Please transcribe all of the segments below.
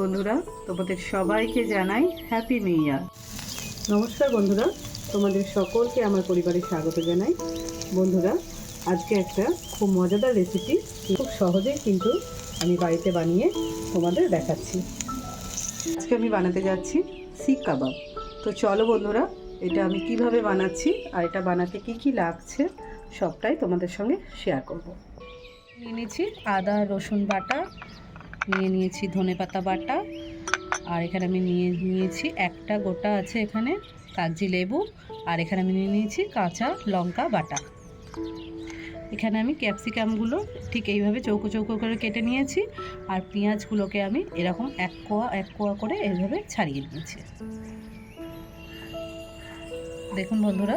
বন্ধুরা তোমাদের সবাইকে জানাই হ্যাপি নিউ ইয়ার নমস্কার বন্ধুরা তোমাদের সকলকে আমার পরিবারে স্বাগত জানাই। বন্ধুরা আজকে একটা খুব মজাদার রেসিপি খুব সহজেই কিন্তু আমি বাড়িতে বানিয়ে তোমাদের দেখাচ্ছি। আজকে আমি বানাতে যাচ্ছি শিক কাবাব। তো চলো বন্ধুরা এটা আমি কীভাবে বানাচ্ছি আর এটা বানাতে কি কি লাগছে সবটাই তোমাদের সঙ্গে শেয়ার করব। নিয়ে নিয়েছি আদা রসুন বাটা নিয়ে নিয়েছি ধনে পাতা বাটা। আর এখানে আমি নিয়ে নিয়েছি একটা গোটা আছে এখানে কাগজি লেবু। আর এখানে আমি নিয়ে নিয়েছি কাঁচা লঙ্কা বাটা। এখানে আমি ক্যাপসিকামগুলো ঠিক এইভাবে চৌকো চৌকো করে কেটে নিয়েছি। আর পেঁয়াজগুলোকে আমি এরকম এক কোয়া এক কোয়া করে এইভাবে ছাড়িয়ে নিয়েছি। দেখুন বন্ধুরা,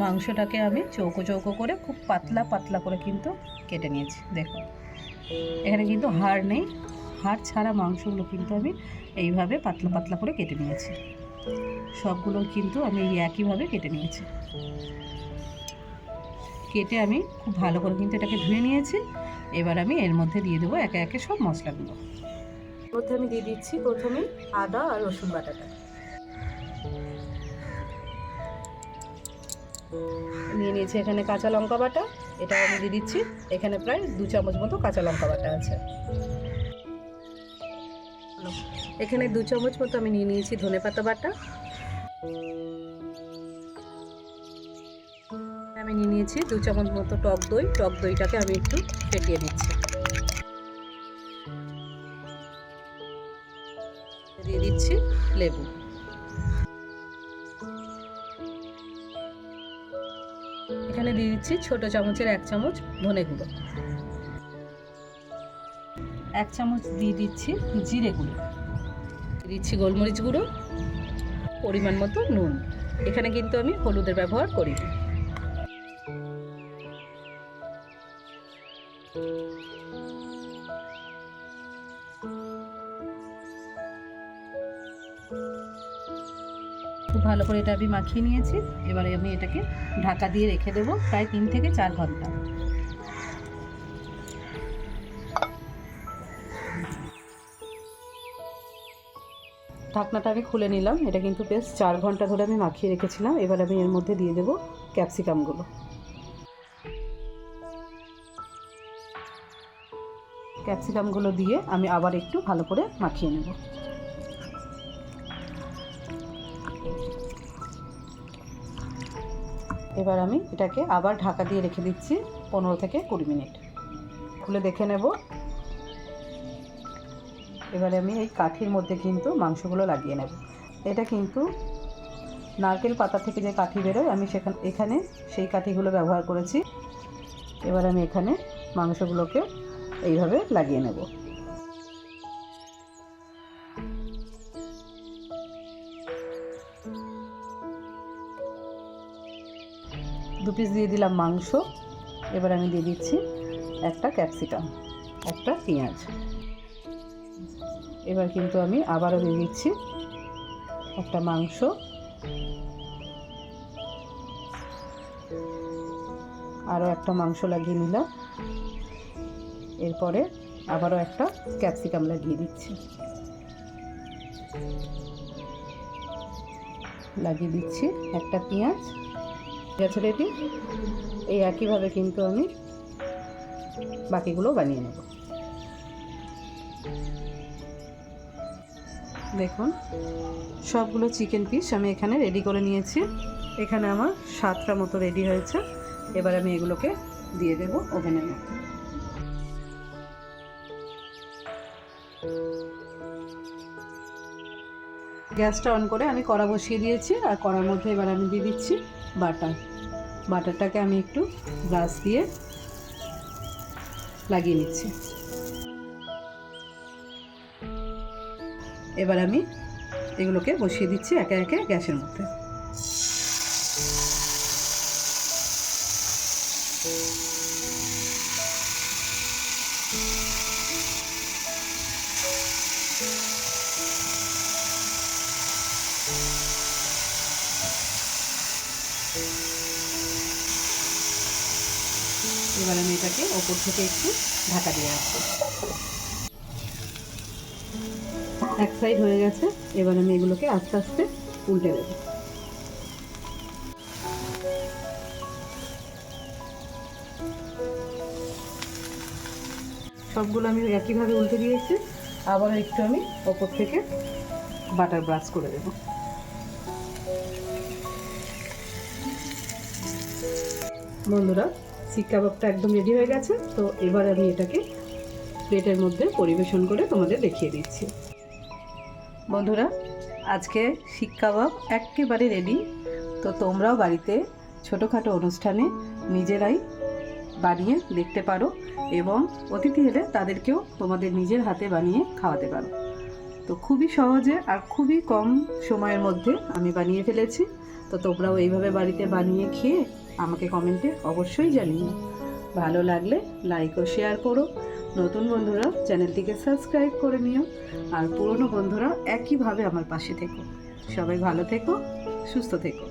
মাংসটাকে আমি চৌকো চৌকো করে খুব পাতলা পাতলা করে কিন্তু কেটে নিয়েছি। দেখুন, এখানে কিন্তু হাড় নেই। হাড় ছাড়া মাংসগুলো কিন্তু আমি এইভাবে পাতলা পাতলা করে কেটে নিয়েছি। সবগুলো কিন্তু আমি এই একইভাবে কেটে নিয়েছি। কেটে আমি খুব ভালো করে কিন্তু এটাকে ধুয়ে নিয়েছি। এবার আমি এর মধ্যে দিয়ে দেবো একে একে সব মশলাগুলো। মধ্যে আমি দিয়ে দিচ্ছি প্রথমে আদা আর রসুন বাটাটা। নিয়ে নিয়েছি এখানে কাঁচা লঙ্কা বাটা। এটা আমি দিয়ে দিচ্ছি। এখানে প্রায় দু চামচ মতো কাঁচা লঙ্কা বাটা আছে। এখানে দু চামচ মতো আমি নিয়ে নিয়েছি ধনে পাতা বাটা। আমি নিয়ে নিয়েছি দু চামচ মতো টক দই। টক দইটাকে আমি একটু ফেটিয়ে দিচ্ছি দিয়ে দিচ্ছি লেবু। এখানে দিয়ে দিচ্ছি ছোট চামচের এক চামচ ধনে গুঁড়ো। এক চামচ দিয়ে দিচ্ছি জিরে গুঁড়ো। দিচ্ছি গোলমরিচ গুঁড়ো, পরিমাণ মতো নুন। এখানে কিন্তু আমি হলুদের ব্যবহার করি। খুব ভালো করে এটা আমি মাখিয়ে নিয়েছি। এবারে আমি এটাকে ঢাকা দিয়ে রেখে দেবো প্রায় তিন থেকে চার ঘণ্টা। ঢাকনাটা আমি খুলে নিলাম। এটা কিন্তু বেশ চার ঘণ্টা ধরে আমি মাখিয়ে রেখেছিলাম। এবার আমি এর মধ্যে দিয়ে দেবো ক্যাপসিকামগুলো। ক্যাপসিকামগুলো দিয়ে আমি আবার একটু ভালো করে মাখিয়ে নেব। এবার আমি এটাকে আবার ঢাকা দিয়ে রেখে দিচ্ছি পনেরো থেকে কুড়ি মিনিট। খুলে দেখে নেব এবারে আমি এই কাঠির মধ্যে কিন্তু মাংসগুলো লাগিয়ে নেব। এটা কিন্তু নারকেল পাতা থেকে যে কাঠি বেরোয়, আমি সেখানে এখানে সেই কাঠিগুলো ব্যবহার করেছি। এবার আমি এখানে মাংসগুলোকে এইভাবে লাগিয়ে নেব। দু পিস দিয়ে দিলাম মাংস। এবার আমি দিয়ে দিচ্ছি একটা ক্যাপসিকাম একটা পেঁয়াজ। এবার কিন্তু আমি আবারও দিয়ে দিচ্ছি একটা মাংস। আরও একটা মাংস লাগিয়ে নিলাম। এরপরে আবারও একটা ক্যাপসিকাম লাগিয়ে দিচ্ছি। লাগিয়ে দিচ্ছি একটা পেঁয়াজ। গেছে রেডি এই একইভাবে কিন্তু আমি বাকিগুলো বানিয়ে নেব। দেখুন, সবগুলো চিকেন পিস আমি এখানে রেডি করে নিয়েছি। এখানে আমার সাতটা মতো রেডি হয়েছে। এবার আমি এগুলোকে দিয়ে দেব ওভেনের মধ্যে। গ্যাসটা অন করে আমি কড়া বসিয়ে দিয়েছি, আর কড়ার মধ্যে এবার আমি দিয়ে দিচ্ছি বাটার। বাটারটাকে আমি একটু ব্রাশ দিয়ে লাগিয়ে নিচ্ছি। এবার আমি এগুলোকে বসিয়ে দিচ্ছি একে একে গ্যাসের মধ্যে। এবার আমি এটাকে ওপর থেকে একটু ঢাকা দিয়ে রাখব এক সাইড হয়ে গেছে, এবার আমি এগুলোকে আস্তে আস্তে উল্টে দেবো। সবগুলো আমি একইভাবে উল্টে দিয়েছি, আবার একটু আমি ওপর থেকে বাটার ব্রাশ করে দেবো। বন্ধুরা, শিক কাবাবটা একদম রেডি হয়ে গেছে, তো এবার আমি এটাকে প্লেটের মধ্যে পরিবেশন করে তোমাদের দেখিয়ে দিচ্ছি। বন্ধুরা, আজকে শিক কাবাব একেবারে রেডি তো তোমরাও বাড়িতে ছোটোখাটো অনুষ্ঠানে নিজেরাই বানিয়ে দেখতে পারো এবং অতিথি এলে তাদেরকেও তোমাদের নিজের হাতে বানিয়ে খাওয়াতে পারো। তো খুবই সহজে আর খুবই কম সময়ের মধ্যে আমি বানিয়ে ফেলেছি। তো তোমরাও এইভাবে বাড়িতে বানিয়ে খেয়ে আমাকে কমেন্টে অবশ্যই জানিও। ভালো লাগলে লাইক ও শেয়ার করো। নতুন বন্ধুরা চ্যানেলটিকে সাবস্ক্রাইব করে নিও আর পুরনো বন্ধুরা একইভাবে আমার পাশে থেকো। সবাই ভালো থেকো, সুস্থ থেকো।